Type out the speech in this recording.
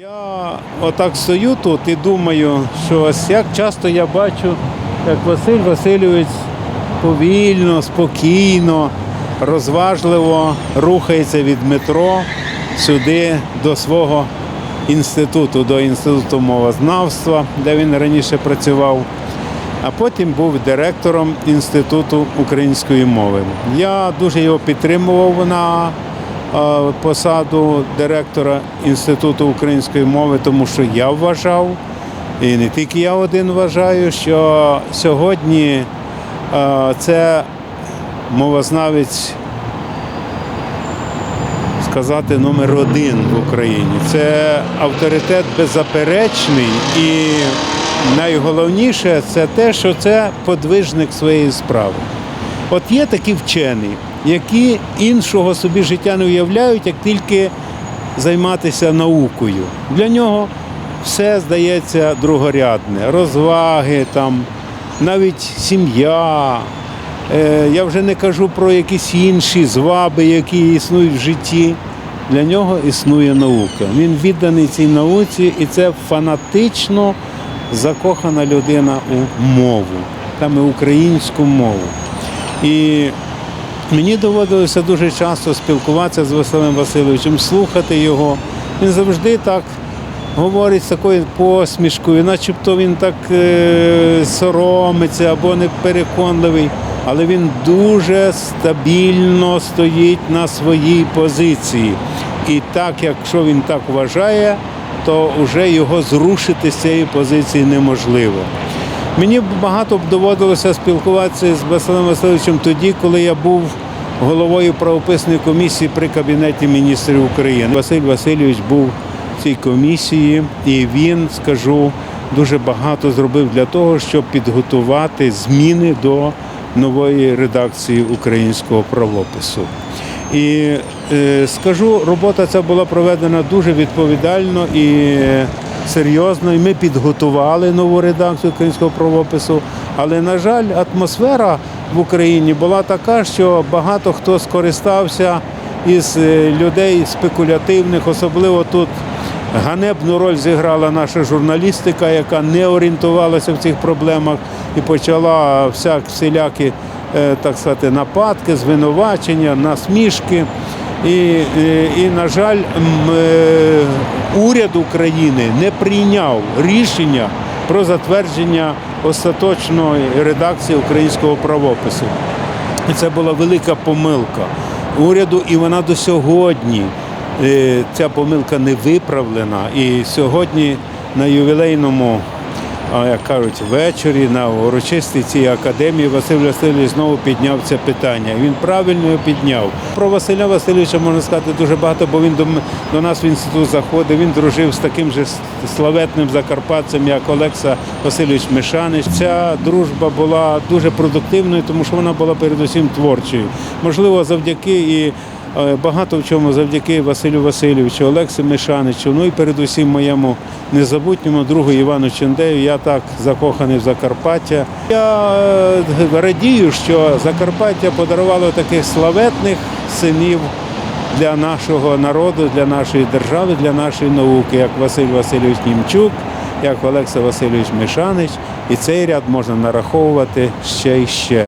Я отак стою тут і думаю, що ось як часто я бачу, як Василь Васильович повільно, спокійно, розважливо рухається від метро сюди до свого інституту, до інституту мовознавства, де він раніше працював, а потім був директором Інституту української мови. Я дуже його підтримував на посаду директора Інституту української мови, тому що я вважав, і не тільки я один вважаю, що сьогодні е, це мовознавець сказати номер один в Україні. Це авторитет беззаперечний і найголовніше це те, що це подвижник своєї справи. От є такі вчені, які іншого собі життя не уявляють, як тільки займатися наукою. Для нього все здається другорядне, розваги, там, навіть сім'я. Е, Я вже не кажу про якісь інші зваби, які існують в житті. Для нього існує наука. Він відданий цій науці, і це фанатично закохана людина у мову, саме українську мову. І мені доводилося дуже часто спілкуватися з Василем Васильовичем, слухати його. Він завжди так говорить з такою посмішкою, начебто він так е, соромиться або непереконливий, але він дуже стабільно стоїть на своїй позиції. І так, якщо він так вважає, то вже його зрушити з цієї позиції неможливо. Мені багато доводилося спілкуватися з Василем Васильовичем тоді, коли я був головою правописної комісії при Кабінеті міністрів України. Василь Васильович був в цій комісії, і він, скажу, дуже багато зробив для того, щоб підготувати зміни до нової редакції українського правопису. І е, скажу, робота ця була проведена дуже відповідально і серйозно. І ми підготували нову редакцію українського правопису. Але, на жаль, атмосфера в Україні була така, що багато хто скористався із е, людей спекулятивних, особливо тут ганебну роль зіграла наша журналістика, яка не орієнтувалася в цих проблемах і почала всяк всілякі е, так сказати, нападки, звинувачення, насмішки. І, і, і на жаль, е, уряд України не прийняв рішення про затвердження остаточної редакції українського правопису. І це була велика помилка уряду, і вона до сьогодні е, ця помилка не виправлена. І сьогодні на ювілейному, а, як кажуть, вечорі на урочистій цій академії Василь Васильович знову підняв це питання. Він правильно його підняв. Про Василя Васильовича можна сказати дуже багато, бо він до, до нас в інститут заходив. Він дружив з таким же славетним закарпатцем, як Олекса Васильович Мишанич. Ця дружба була дуже продуктивною, тому що вона була передусім творчою. Можливо, завдяки і багато в чому завдяки Василю Васильовичу, Олексі Мишаничу, ну і передусім моєму незабутньому другу Івану Чендею. Я так закоханий в Закарпаття. Я е, радію, що Закарпаття подарувало таких славетних синів для нашого народу, для нашої держави, для нашої науки, як Василь Васильович Німчук, як Олекса Васильович Мишанич. І цей ряд можна нараховувати ще й ще.